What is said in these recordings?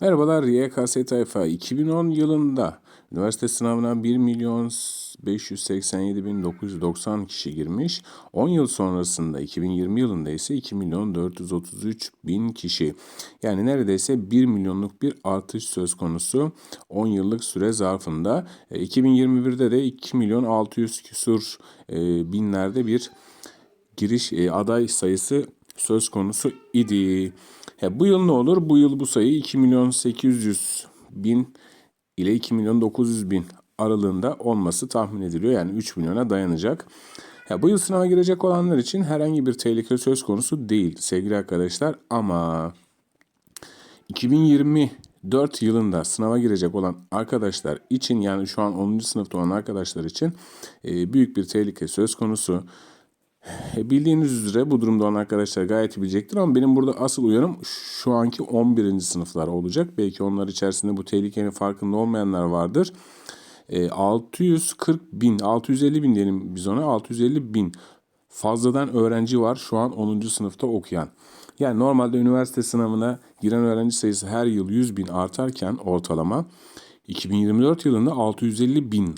Merhabalar YKS Tayfa 2010 yılında üniversite sınavına 1 milyon 587 bin 990 kişi girmiş. 10 yıl sonrasında 2020 yılında ise 2 milyon 433 bin kişi. Yani neredeyse 1 milyonluk bir artış söz konusu 10 yıllık süre zarfında. E, 2021'de de 2 milyon 600 küsur e, binlerde bir giriş e, aday sayısı söz konusu idi. He, bu yıl ne olur? Bu yıl bu sayı 2 milyon 800 bin ile 2 milyon 900 bin aralığında olması tahmin ediliyor. Yani 3 milyona dayanacak. Ya bu yıl sınava girecek olanlar için herhangi bir tehlike söz konusu değil sevgili arkadaşlar ama 2024 yılında sınava girecek olan arkadaşlar için yani şu an 10. sınıfta olan arkadaşlar için e, büyük bir tehlike söz konusu. E, Bildiğiniz üzere bu durumda olan arkadaşlar gayet iyi bilecektir ama benim burada asıl uyarım şu anki 11. sınıflar olacak. Belki onlar içerisinde bu tehlikenin farkında olmayanlar vardır. E, 640 bin, 650 bin diyelim biz ona 650 bin fazladan öğrenci var şu an 10. sınıfta okuyan. Yani normalde üniversite sınavına giren öğrenci sayısı her yıl 100 bin artarken ortalama 2024 yılında 650 bin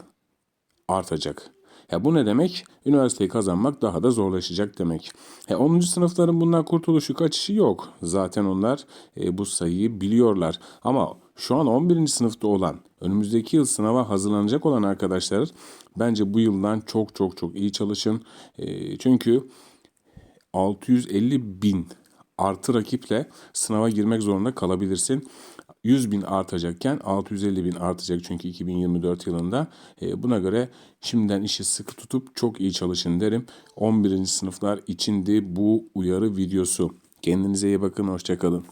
artacak. Ya bu ne demek? Üniversiteyi kazanmak daha da zorlaşacak demek. E 10. sınıfların bundan kurtuluşu kaçışı yok. Zaten onlar e, bu sayıyı biliyorlar. Ama şu an 11. sınıfta olan, önümüzdeki yıl sınava hazırlanacak olan arkadaşlar bence bu yıldan çok çok çok iyi çalışın. E, çünkü 650 bin artı rakiple sınava girmek zorunda kalabilirsin. 100 bin artacakken 650 bin artacak çünkü 2024 yılında. E, buna göre şimdiden işi sıkı tutup çok iyi çalışın derim. 11. sınıflar içindi bu uyarı videosu. Kendinize iyi bakın, hoşçakalın.